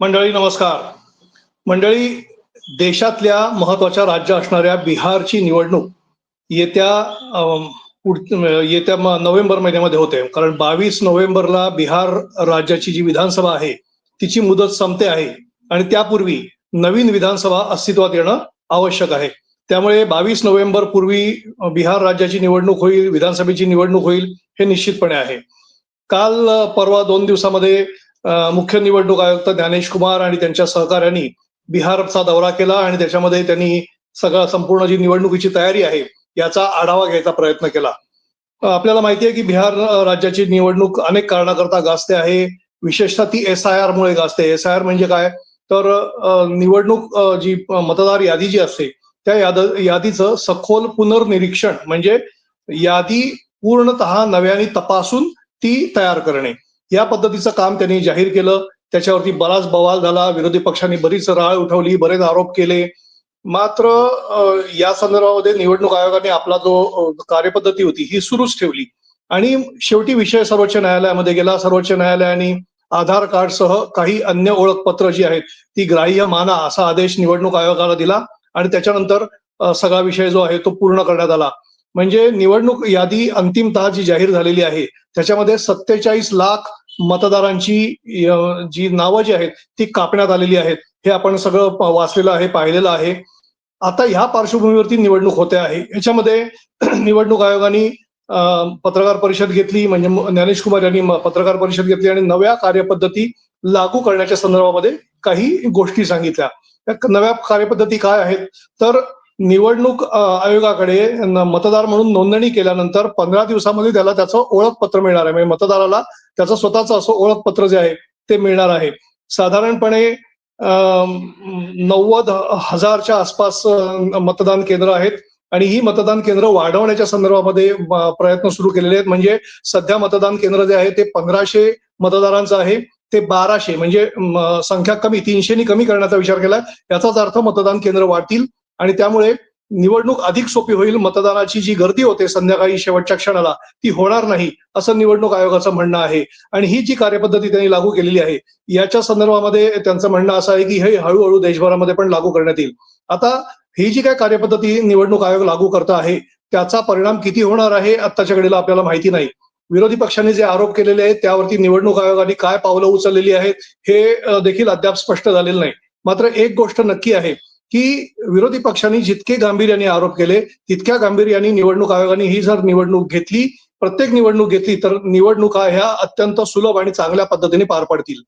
मंडळी नमस्कार. मंडळी देशातल्या महत्त्वाच्या राज्य असणाऱ्या बिहारची निवडणूक येत्या येत्या नोव्हेंबर महिन्यामध्ये होते. कारण बावीस नोव्हेंबरला बिहार राज्याची जी विधानसभा आहे तिची मुदत संपते आहे. आणि त्यापूर्वी नवीन विधानसभा अस्तित्वात येणं आवश्यक आहे. त्यामुळे बावीस नोव्हेंबर पूर्वी बिहार राज्याची निवडणूक होईल विधानसभेची निवडणूक होईल हे निश्चितपणे आहे. काल परवा दोन दिवसामध्ये मुख्य निवडणूक आयुक्त ज्ञानेश कुमार आणि त्यांच्या सहकाऱ्यांनी बिहारचा दौरा केला आणि त्याच्यामध्ये त्यांनी सगळं संपूर्ण जी निवडणुकीची तयारी आहे याचा आढावा घ्यायचा प्रयत्न केला. आपल्याला माहिती आहे की बिहार राज्याची निवडणूक अनेक कारणाकरता गाजते आहे. विशेषतः ती एस आय आर मुळे गाजते. एस आय आर म्हणजे काय? तर निवडणूक जी मतदार यादी जी असते त्या याद यादीचं सखोल पुनर्निरीक्षण म्हणजे यादी पूर्णतः नव्याने तपासून ती तयार करणे. या पद्धतीचं काम त्यांनी जाहीर केलं. त्याच्यावरती बराच बवाल झाला. विरोधी पक्षांनी बरीच राळ उठवली बरेच आरोप केले. मात्र या संदर्भामध्ये निवडणूक आयोगाने आपला जो कार्यपद्धती होती ही सुरूच ठेवली. आणि शेवटी विषय सर्वोच्च न्यायालयामध्ये गेला. सर्वोच्च न्यायालयाने आधार कार्डसह काही अन्य ओळखपत्र जी आहेत ती ग्राह्य माना असा आदेश निवडणूक आयोगाला दिला. आणि त्याच्यानंतर सगळा विषय जो आहे तो पूर्ण करण्यात आला. म्हणजे निवडणूक यादी अंतिमतः जी जाहीर झालेली आहे त्याच्यामध्ये सत्तेचाळीस लाख मतदारांची जी नावं जी आहेत ती कापण्यात आलेली आहेत. हे आपण सगळं वाचलेलं आहे पाहिलेलं आहे. आता ह्या पार्श्वभूमीवरती निवडणूक होते आहे. याच्यामध्ये निवडणूक आयोगाने पत्रकार परिषद घेतली म्हणजे ज्ञानेश कुमार यांनी पत्रकार परिषद घेतली आणि नव्या कार्यपद्धती लागू करण्याच्या संदर्भामध्ये काही गोष्टी सांगितल्या. नव्या कार्यपद्धती काय आहेत? तर निवडणूक आयोगाकडे मतदार म्हणून नोंदणी केल्यानंतर पंधरा दिवसामध्ये त्याला त्याचं ओळखपत्र मिळणार आहे. म्हणजे मतदाराला त्याचं स्वतःचं असं ओळखपत्र जे आहे ते मिळणार आहे. साधारणपणे नव्वद हजारच्या आसपास मतदान केंद्र आहेत आणि ही मतदान केंद्र वाढवण्याच्या संदर्भामध्ये प्रयत्न सुरू केलेले आहेत. म्हणजे सध्या मतदान केंद्र जे आहे ते पंधराशे मतदारांचं आहे. ते बाराशे म्हणजे संख्या कमी तीनशेनी कमी करण्याचा विचार केला. याचाच अर्थ मतदान केंद्र वाढतील आणि त्यामुळे निवडणूक अधिक सोपी होईल मतदानाची जी गर्दी होते संध्याकाळी शेवटच्या क्षणाला ती होणार नाही असं निवडणूक आयोगाचं म्हणणं आहे. आणि ही जी कार्यपद्धती त्यांनी लागू केलेली आहे याच्या संदर्भामध्ये त्यांचं म्हणणं असं आहे की हे हळूहळू देशभरामध्ये पण लागू करण्यात येईल. आता ही जी काय कार्यपद्धती निवडणूक आयोग लागू करत आहे त्याचा परिणाम किती होणार आहे आत्ताच्या घडीला आपल्याला माहिती नाही. विरोधी पक्षांनी जे आरोप केलेले आहेत त्यावरती निवडणूक आयोगाने काय पावलं उचललेली आहेत हे देखील अद्याप स्पष्ट झालेलं नाही. मात्र एक गोष्ट नक्की आहे की विरोधी पक्षांनी जितके गांभीर्याने आरोप केले तितक्या गांभीर्याने निवडणूक आयोगाने ही जर निवडणूक घेतली प्रत्येक निवडणूक घेतली तर निवडणुका ह्या अत्यंत सुलभ आणि चांगल्या पद्धतीने पार पडतील.